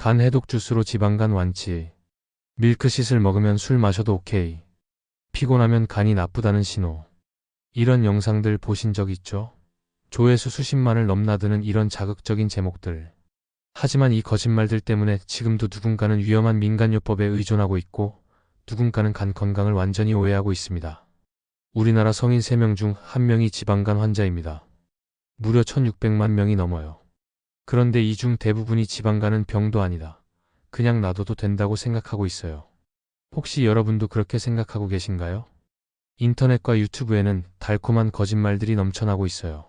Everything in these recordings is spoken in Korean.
간 해독 주스로 지방간 완치. 밀크시슬 먹으면 술 마셔도 오케이. 피곤하면 간이 나쁘다는 신호. 이런 영상들 보신 적 있죠? 조회수 수십만을 넘나드는 이런 자극적인 제목들. 하지만 이 거짓말들 때문에 지금도 누군가는 위험한 민간요법에 의존하고 있고 누군가는 간 건강을 완전히 오해하고 있습니다. 우리나라 성인 3명 중 1명이 지방간 환자입니다. 무려 1600만 명이 넘어요. 그런데 이 중 대부분이 지방간은 병도 아니다. 그냥 놔둬도 된다고 생각하고 있어요. 혹시 여러분도 그렇게 생각하고 계신가요? 인터넷과 유튜브에는 달콤한 거짓말들이 넘쳐나고 있어요.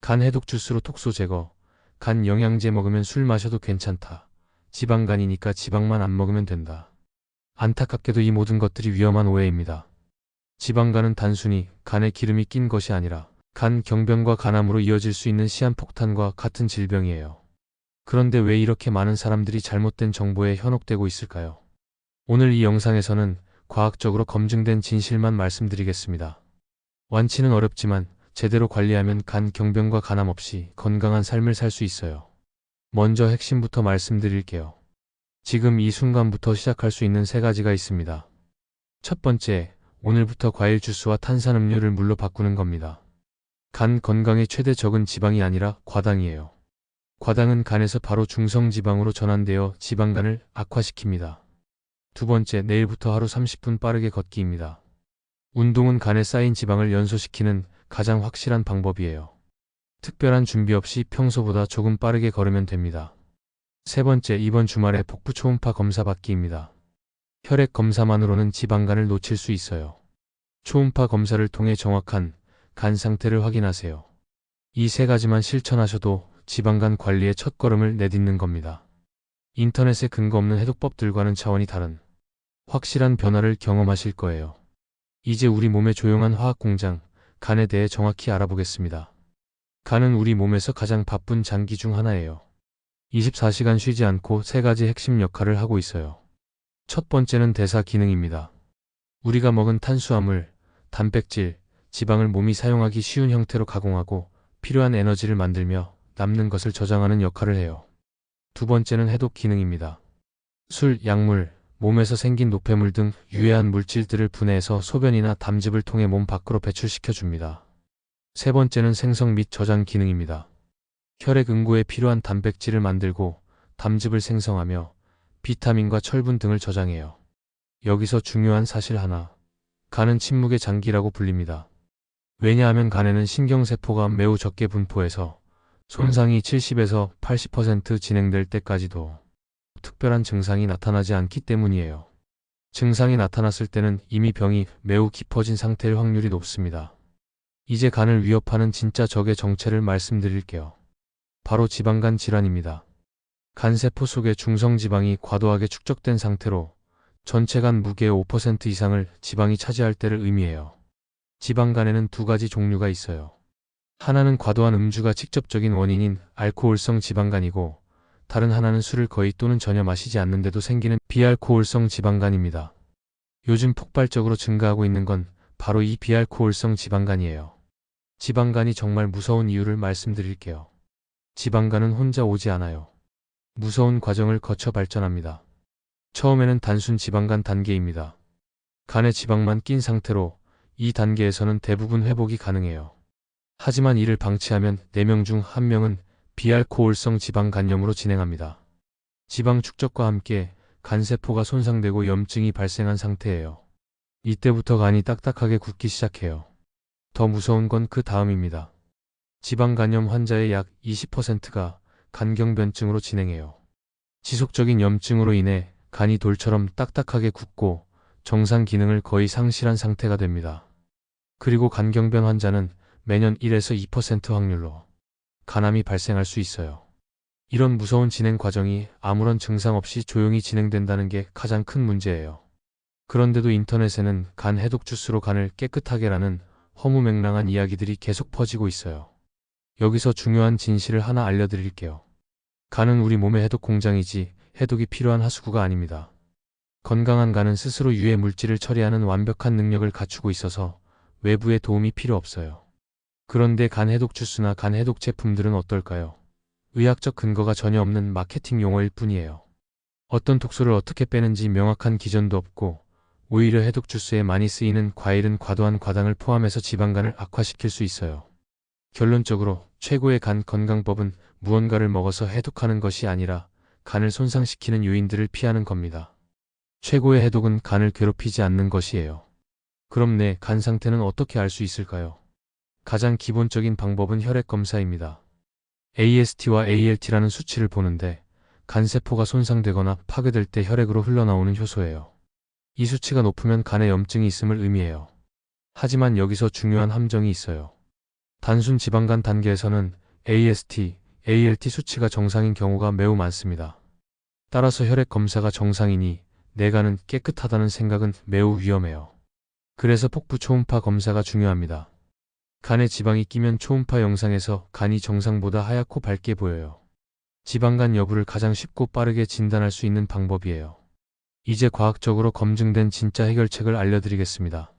간 해독 주스로 톡소 제거, 간 영양제 먹으면 술 마셔도 괜찮다. 지방간이니까 지방만 안 먹으면 된다. 안타깝게도 이 모든 것들이 위험한 오해입니다. 지방간은 단순히 간에 기름이 낀 것이 아니라 간 경변과 간암으로 이어질 수 있는 시한폭탄과 같은 질병이에요. 그런데 왜 이렇게 많은 사람들이 잘못된 정보에 현혹되고 있을까요? 오늘 이 영상에서는 과학적으로 검증된 진실만 말씀드리겠습니다. 완치는 어렵지만 제대로 관리하면 간 경변과 간암 없이 건강한 삶을 살 수 있어요. 먼저 핵심부터 말씀드릴게요. 지금 이 순간부터 시작할 수 있는 세 가지가 있습니다. 첫 번째, 오늘부터 과일 주스와 탄산음료를 물로 바꾸는 겁니다. 간 건강의 최대 적은 지방이 아니라 과당이에요. 과당은 간에서 바로 중성지방으로 전환되어 지방간을 악화시킵니다. 두 번째, 내일부터 하루 30분 빠르게 걷기입니다. 운동은 간에 쌓인 지방을 연소시키는 가장 확실한 방법이에요. 특별한 준비 없이 평소보다 조금 빠르게 걸으면 됩니다. 세 번째, 이번 주말에 복부 초음파 검사 받기입니다. 혈액 검사만으로는 지방간을 놓칠 수 있어요. 초음파 검사를 통해 정확한 간 상태를 확인하세요. 이 세 가지만 실천하셔도 지방간 관리의 첫 걸음을 내딛는 겁니다. 인터넷에 근거 없는 해독법들과는 차원이 다른 확실한 변화를 경험하실 거예요. 이제 우리 몸의 조용한 화학 공장, 간에 대해 정확히 알아보겠습니다. 간은 우리 몸에서 가장 바쁜 장기 중 하나예요. 24시간 쉬지 않고 세 가지 핵심 역할을 하고 있어요. 첫 번째는 대사 기능입니다. 우리가 먹은 탄수화물, 단백질, 지방을 몸이 사용하기 쉬운 형태로 가공하고 필요한 에너지를 만들며 남는 것을 저장하는 역할을 해요. 두 번째는 해독 기능입니다. 술, 약물, 몸에서 생긴 노폐물 등 유해한 물질들을 분해해서 소변이나 담즙을 통해 몸 밖으로 배출시켜 줍니다. 세 번째는 생성 및 저장 기능입니다. 혈액 응고에 필요한 단백질을 만들고 담즙을 생성하며 비타민과 철분 등을 저장해요. 여기서 중요한 사실 하나. 간은 침묵의 장기라고 불립니다. 왜냐하면 간에는 신경세포가 매우 적게 분포해서 손상이 70에서 80% 진행될 때까지도 특별한 증상이 나타나지 않기 때문이에요. 증상이 나타났을 때는 이미 병이 매우 깊어진 상태일 확률이 높습니다. 이제 간을 위협하는 진짜 적의 정체를 말씀드릴게요. 바로 지방간 질환입니다. 간세포 속의 중성지방이 과도하게 축적된 상태로 전체 간 무게의 5% 이상을 지방이 차지할 때를 의미해요. 지방간에는 두 가지 종류가 있어요. 하나는 과도한 음주가 직접적인 원인인 알코올성 지방간이고 다른 하나는 술을 거의 또는 전혀 마시지 않는데도 생기는 비알코올성 지방간입니다. 요즘 폭발적으로 증가하고 있는 건 바로 이 비알코올성 지방간이에요. 지방간이 정말 무서운 이유를 말씀드릴게요. 지방간은 혼자 오지 않아요. 무서운 과정을 거쳐 발전합니다. 처음에는 단순 지방간 단계입니다. 간에 지방만 낀 상태로 이 단계에서는 대부분 회복이 가능해요. 하지만 이를 방치하면 4명 중 1명은 비알코올성 지방 간염으로 진행합니다. 지방 축적과 함께 간세포가 손상되고 염증이 발생한 상태예요. 이때부터 간이 딱딱하게 굳기 시작해요. 더 무서운 건 그 다음입니다. 지방 간염 환자의 약 20%가 간경변증으로 진행해요. 지속적인 염증으로 인해 간이 돌처럼 딱딱하게 굳고 정상 기능을 거의 상실한 상태가 됩니다. 그리고 간경변 환자는 매년 1에서 2% 확률로 간암이 발생할 수 있어요. 이런 무서운 진행 과정이 아무런 증상 없이 조용히 진행된다는 게 가장 큰 문제예요. 그런데도 인터넷에는 간 해독 주스로 간을 깨끗하게라는 허무맹랑한 이야기들이 계속 퍼지고 있어요. 여기서 중요한 진실을 하나 알려드릴게요. 간은 우리 몸의 해독 공장이지 해독이 필요한 하수구가 아닙니다. 건강한 간은 스스로 유해 물질을 처리하는 완벽한 능력을 갖추고 있어서 외부의 도움이 필요 없어요. 그런데 간 해독 주스나 간 해독 제품들은 어떨까요? 의학적 근거가 전혀 없는 마케팅 용어일 뿐이에요. 어떤 독소를 어떻게 빼는지 명확한 기전도 없고 오히려 해독 주스에 많이 쓰이는 과일은 과도한 과당을 포함해서 지방간을 악화시킬 수 있어요. 결론적으로 최고의 간 건강법은 무언가를 먹어서 해독하는 것이 아니라 간을 손상시키는 요인들을 피하는 겁니다. 최고의 해독은 간을 괴롭히지 않는 것이에요. 그럼 내 간 상태는 어떻게 알 수 있을까요? 가장 기본적인 방법은 혈액 검사입니다. AST와 ALT라는 수치를 보는데 간세포가 손상되거나 파괴될 때 혈액으로 흘러나오는 효소예요. 이 수치가 높으면 간에 염증이 있음을 의미해요. 하지만 여기서 중요한 함정이 있어요. 단순 지방간 단계에서는 AST, ALT 수치가 정상인 경우가 매우 많습니다. 따라서 혈액 검사가 정상이니 내 간은 깨끗하다는 생각은 매우 위험해요. 그래서 폭부 초음파 검사가 중요합니다. 간에 지방이 끼면 초음파 영상에서 간이 정상보다 하얗고 밝게 보여요. 지방간 여부를 가장 쉽고 빠르게 진단할 수 있는 방법이에요. 이제 과학적으로 검증된 진짜 해결책을 알려드리겠습니다.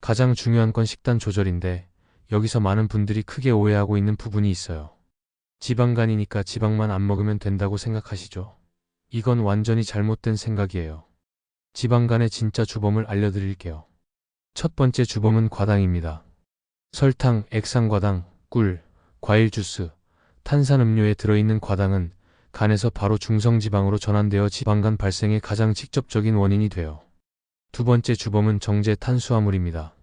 가장 중요한 건 식단 조절인데 여기서 많은 분들이 크게 오해하고 있는 부분이 있어요. 지방간이니까 지방만 안 먹으면 된다고 생각하시죠? 이건 완전히 잘못된 생각이에요. 지방간의 진짜 주범을 알려드릴게요. 첫 번째 주범은 과당입니다. 설탕, 액상과당, 꿀, 과일 주스, 탄산음료에 들어있는 과당은 간에서 바로 중성지방으로 전환되어 지방간 발생의 가장 직접적인 원인이 돼요. 두 번째 주범은 정제 탄수화물입니다.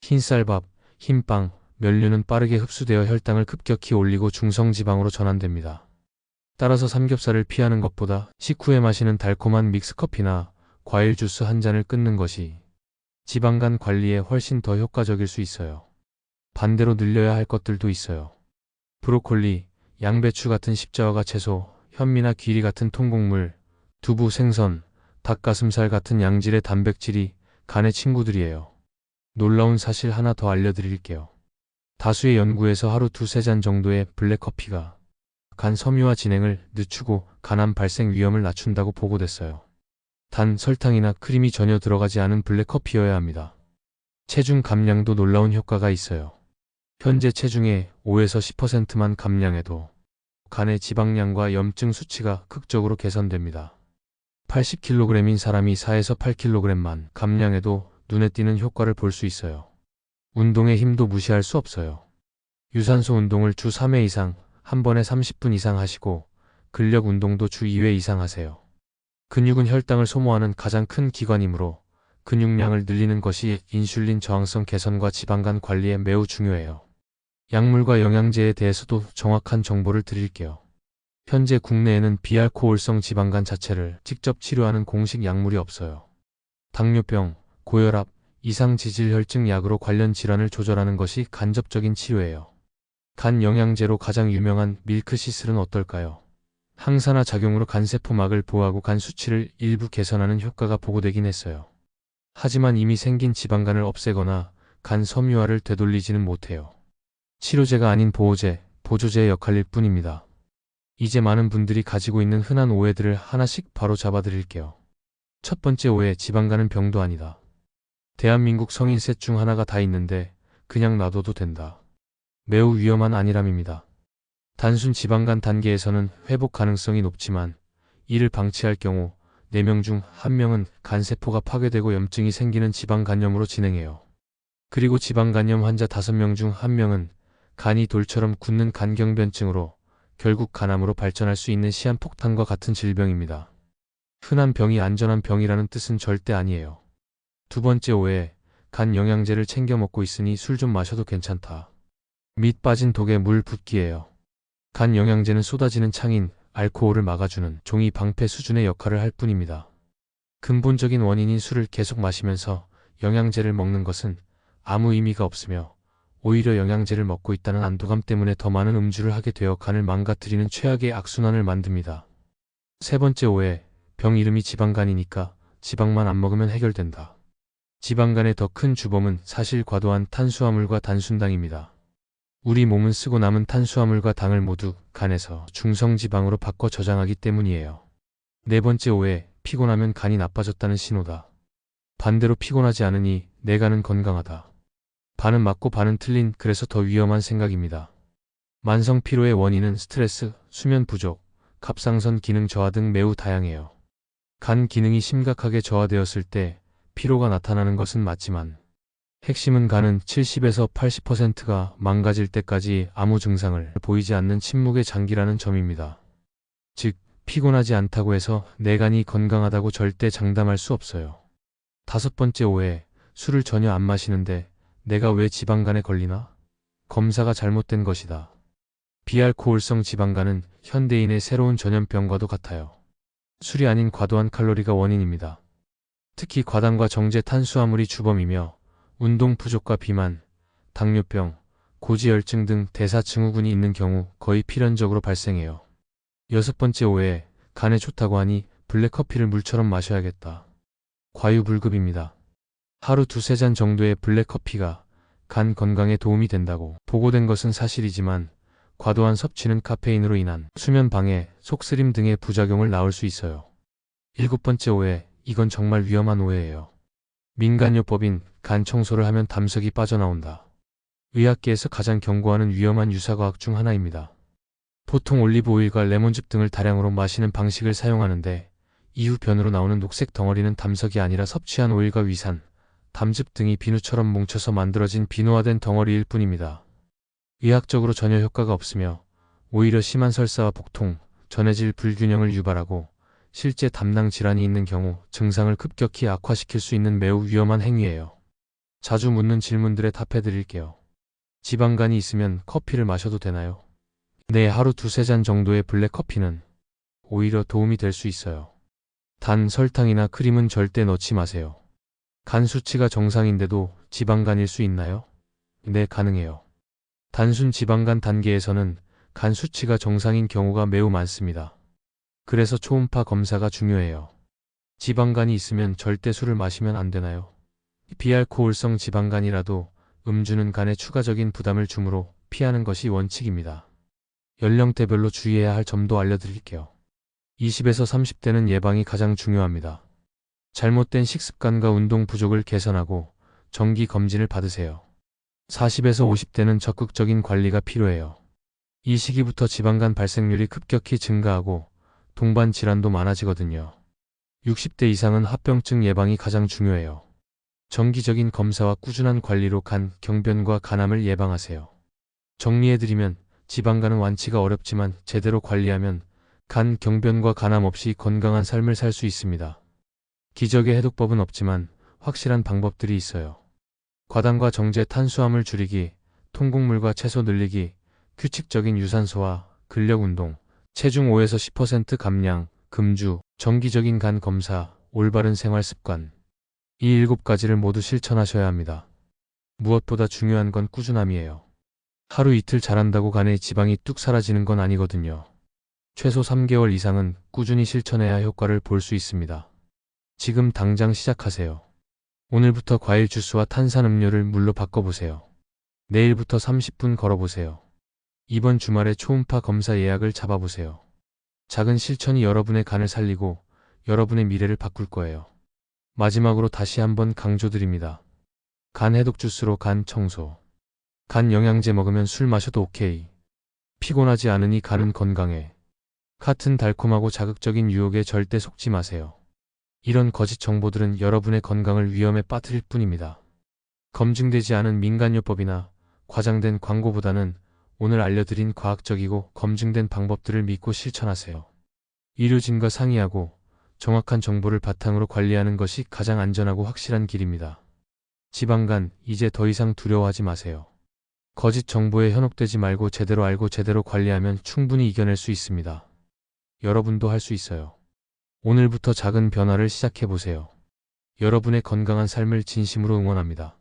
흰쌀밥, 흰빵, 면류는 빠르게 흡수되어 혈당을 급격히 올리고 중성지방으로 전환됩니다. 따라서 삼겹살을 피하는 것보다 식후에 마시는 달콤한 믹스커피나 과일 주스 한 잔을 끊는 것이 지방간 관리에 훨씬 더 효과적일 수 있어요. 반대로 늘려야 할 것들도 있어요. 브로콜리, 양배추 같은 십자화가 채소, 현미나 귀리 같은 통곡물, 두부, 생선, 닭가슴살 같은 양질의 단백질이 간의 친구들이에요. 놀라운 사실 하나 더 알려드릴게요. 다수의 연구에서 하루 두세 잔 정도의 블랙커피가 간 섬유화 진행을 늦추고 간암 발생 위험을 낮춘다고 보고됐어요. 단 설탕이나 크림이 전혀 들어가지 않은 블랙커피여야 합니다. 체중 감량도 놀라운 효과가 있어요. 현재 체중의 5에서 10%만 감량해도 간의 지방량과 염증 수치가 극적으로 개선됩니다. 80kg인 사람이 4에서 8kg만 감량해도 눈에 띄는 효과를 볼 수 있어요. 운동의 힘도 무시할 수 없어요. 유산소 운동을 주 3회 이상, 한 번에 30분 이상 하시고 근력 운동도 주 2회 이상 하세요. 근육은 혈당을 소모하는 가장 큰 기관이므로 근육량을 늘리는 것이 인슐린 저항성 개선과 지방간 관리에 매우 중요해요. 약물과 영양제에 대해서도 정확한 정보를 드릴게요. 현재 국내에는 비알코올성 지방간 자체를 직접 치료하는 공식 약물이 없어요. 당뇨병, 고혈압, 이상지질혈증 약으로 관련 질환을 조절하는 것이 간접적인 치료예요. 간 영양제로 가장 유명한 밀크시슬은 어떨까요? 항산화 작용으로 간세포막을 보호하고 간 수치를 일부 개선하는 효과가 보고되긴 했어요. 하지만 이미 생긴 지방간을 없애거나 간 섬유화를 되돌리지는 못해요. 치료제가 아닌 보호제, 보조제의 역할일 뿐입니다. 이제 많은 분들이 가지고 있는 흔한 오해들을 하나씩 바로 잡아드릴게요. 첫 번째 오해, 지방간은 병도 아니다. 대한민국 성인 셋 중 하나가 다 있는데 그냥 놔둬도 된다. 매우 위험한 안일함입니다. 단순 지방간 단계에서는 회복 가능성이 높지만 이를 방치할 경우 4명 중 1명은 간세포가 파괴되고 염증이 생기는 지방간염으로 진행해요. 그리고 지방간염 환자 5명 중 1명은 간이 돌처럼 굳는 간경변증으로 결국 간암으로 발전할 수 있는 시한폭탄과 같은 질병입니다. 흔한 병이 안전한 병이라는 뜻은 절대 아니에요. 두 번째 오해, 간 영양제를 챙겨 먹고 있으니 술 좀 마셔도 괜찮다. 밑 빠진 독에 물 붓기예요. 간 영양제는 쏟아지는 창인, 알코올을 막아주는 종이 방패 수준의 역할을 할 뿐입니다. 근본적인 원인인 술을 계속 마시면서 영양제를 먹는 것은 아무 의미가 없으며 오히려 영양제를 먹고 있다는 안도감 때문에 더 많은 음주를 하게 되어 간을 망가뜨리는 최악의 악순환을 만듭니다. 세 번째 오해, 병 이름이 지방간이니까 지방만 안 먹으면 해결된다. 지방간의 더 큰 주범은 사실 과도한 탄수화물과 단순당입니다. 우리 몸은 쓰고 남은 탄수화물과 당을 모두 간에서 중성지방으로 바꿔 저장하기 때문이에요. 네 번째 오해, 피곤하면 간이 나빠졌다는 신호다. 반대로 피곤하지 않으니 내 간은 건강하다. 반은 맞고 반은 틀린 그래서 더 위험한 생각입니다. 만성 피로의 원인은 스트레스, 수면 부족, 갑상선 기능 저하 등 매우 다양해요. 간 기능이 심각하게 저하되었을 때 피로가 나타나는 것은 맞지만 핵심은 간은 70에서 80%가 망가질 때까지 아무 증상을 보이지 않는 침묵의 장기라는 점입니다. 즉, 피곤하지 않다고 해서 내 간이 건강하다고 절대 장담할 수 없어요. 다섯 번째 오해, 술을 전혀 안 마시는데 내가 왜 지방간에 걸리나? 검사가 잘못된 것이다. 비알코올성 지방간은 현대인의 새로운 전염병과도 같아요. 술이 아닌 과도한 칼로리가 원인입니다. 특히 과당과 정제 탄수화물이 주범이며 운동 부족과 비만, 당뇨병, 고지혈증 등 대사증후군이 있는 경우 거의 필연적으로 발생해요. 여섯 번째 오해, 간에 좋다고 하니 블랙커피를 물처럼 마셔야겠다. 과유불급입니다. 하루 두세 잔 정도의 블랙커피가 간 건강에 도움이 된다고 보고된 것은 사실이지만 과도한 섭취는 카페인으로 인한 수면 방해, 속쓰림 등의 부작용을 낳을 수 있어요. 일곱 번째 오해, 이건 정말 위험한 오해예요. 민간요법인 간 청소를 하면 담석이 빠져나온다. 의학계에서 가장 경고하는 위험한 유사과학 중 하나입니다. 보통 올리브 오일과 레몬즙 등을 다량으로 마시는 방식을 사용하는데 이후 변으로 나오는 녹색 덩어리는 담석이 아니라 섭취한 오일과 위산, 담즙 등이 비누처럼 뭉쳐서 만들어진 비누화된 덩어리일 뿐입니다. 의학적으로 전혀 효과가 없으며 오히려 심한 설사와 복통, 전해질 불균형을 유발하고 실제 담낭 질환이 있는 경우 증상을 급격히 악화시킬 수 있는 매우 위험한 행위예요. 자주 묻는 질문들에 답해 드릴게요. 지방간이 있으면 커피를 마셔도 되나요? 네, 하루 두세 잔 정도의 블랙커피는 오히려 도움이 될 수 있어요. 단 설탕이나 크림은 절대 넣지 마세요. 간 수치가 정상인데도 지방간일 수 있나요? 네, 가능해요. 단순 지방간 단계에서는 간 수치가 정상인 경우가 매우 많습니다. 그래서 초음파 검사가 중요해요. 지방간이 있으면 절대 술을 마시면 안 되나요? 비알코올성 지방간이라도 음주는 간에 추가적인 부담을 주므로 피하는 것이 원칙입니다. 연령대별로 주의해야 할 점도 알려드릴게요. 20에서 30대는 예방이 가장 중요합니다. 잘못된 식습관과 운동 부족을 개선하고 정기 검진을 받으세요. 40에서 50대는 적극적인 관리가 필요해요. 이 시기부터 지방간 발생률이 급격히 증가하고 동반 질환도 많아지거든요. 60대 이상은 합병증 예방이 가장 중요해요. 정기적인 검사와 꾸준한 관리로 간, 경변과 간암을 예방하세요. 정리해드리면 지방간은 완치가 어렵지만 제대로 관리하면 간, 경변과 간암 없이 건강한 삶을 살 수 있습니다. 기적의 해독법은 없지만 확실한 방법들이 있어요. 과당과 정제 탄수화물 줄이기, 통곡물과 채소 늘리기, 규칙적인 유산소와 근력 운동, 체중 5에서 10% 감량, 금주, 정기적인 간 검사, 올바른 생활 습관. 이 일곱 가지를 모두 실천하셔야 합니다. 무엇보다 중요한 건 꾸준함이에요. 하루 이틀 잘한다고 간에 지방이 뚝 사라지는 건 아니거든요. 최소 3개월 이상은 꾸준히 실천해야 효과를 볼 수 있습니다. 지금 당장 시작하세요. 오늘부터 과일 주스와 탄산음료를 물로 바꿔보세요. 내일부터 30분 걸어보세요. 이번 주말에 초음파 검사 예약을 잡아보세요. 작은 실천이 여러분의 간을 살리고 여러분의 미래를 바꿀 거예요. 마지막으로 다시 한번 강조드립니다. 간 해독 주스로 간 청소. 간 영양제 먹으면 술 마셔도 오케이. 피곤하지 않으니 간은 건강해. 같은 달콤하고 자극적인 유혹에 절대 속지 마세요. 이런 거짓 정보들은 여러분의 건강을 위험에 빠뜨릴 뿐입니다. 검증되지 않은 민간요법이나 과장된 광고보다는 오늘 알려드린 과학적이고 검증된 방법들을 믿고 실천하세요. 의료진과 상의하고 정확한 정보를 바탕으로 관리하는 것이 가장 안전하고 확실한 길입니다. 지방간, 이제 더 이상 두려워하지 마세요. 거짓 정보에 현혹되지 말고 제대로 알고 제대로 관리하면 충분히 이겨낼 수 있습니다. 여러분도 할 수 있어요. 오늘부터 작은 변화를 시작해보세요. 여러분의 건강한 삶을 진심으로 응원합니다.